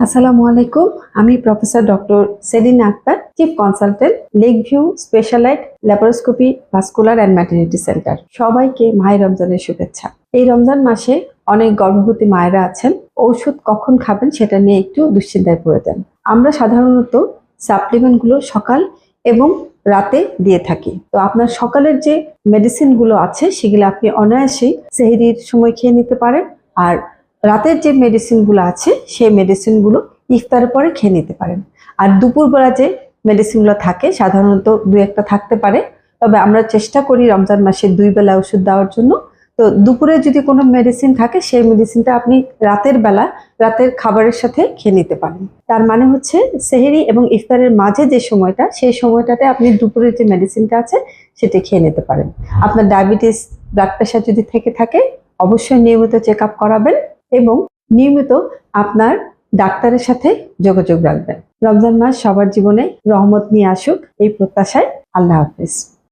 আসসালামু আলাইকুম। আমি professor doctor Selina Akter chief consultant lake view specialized laparoscopy vascular and maternity centre সবাইকে মাহে রমজানের শুভেচ্ছা। এই রমজান মাসে অনেক গর্ভবতী মায়েরা আছেন। ঔষধ কখন খাবেন সেটা নিয়ে একটু দুশ্চিন্তায় পড়ে দেন আমরা সাধারণত সাপ্লিমেন্টগুলো সকাল এবং রাতে দিয়ে থাকি। তো আপনার সকালের যে মেডিসিনগুলো আছে, সেগুলো আপনি অনায়াসেই সেহেরির সময় খেয়ে নিতে পারেন। আর রাতের যে মেডিসিনগুলো আছে, সেই মেডিসিনগুলো ইফতারের পরে খেয়ে নিতে পারেন। আর দুপুরবেলা যে মেডিসিনগুলো থাকে, সাধারণত দু একটা থাকতে পারে। তবে আমরা চেষ্টা করি রমজান মাসে দুই বেলা ওষুধ দেওয়ার জন্য। তো দুপুরে যদি কোনো মেডিসিন থাকে, সেই মেডিসিনটা আপনি রাতের বেলা, রাতের খাবারের সাথে খেয়ে নিতে পারেন। তার মানে হচ্ছে সেহেরি এবং ইফতারের মাঝে যে সময়টা, সেই সময়টাতে আপনি দুপুরের যে মেডিসিনটা আছে, সেটা খেয়ে নিতে পারেন। আপনার ডায়াবেটিস ব্লাড প্রেশার যদি থেকে থাকে, অবশ্যই নিয়মিত চেক আপ করাবেন। এবং নিয়মিত আপনার ডাক্তারের সাথে যোগাযোগ রাখবেন। রমজান মাস সবার জীবনে রহমত নিয়ে আসুক, এই প্রত্যাশায় আল্লাহ হাফিজ।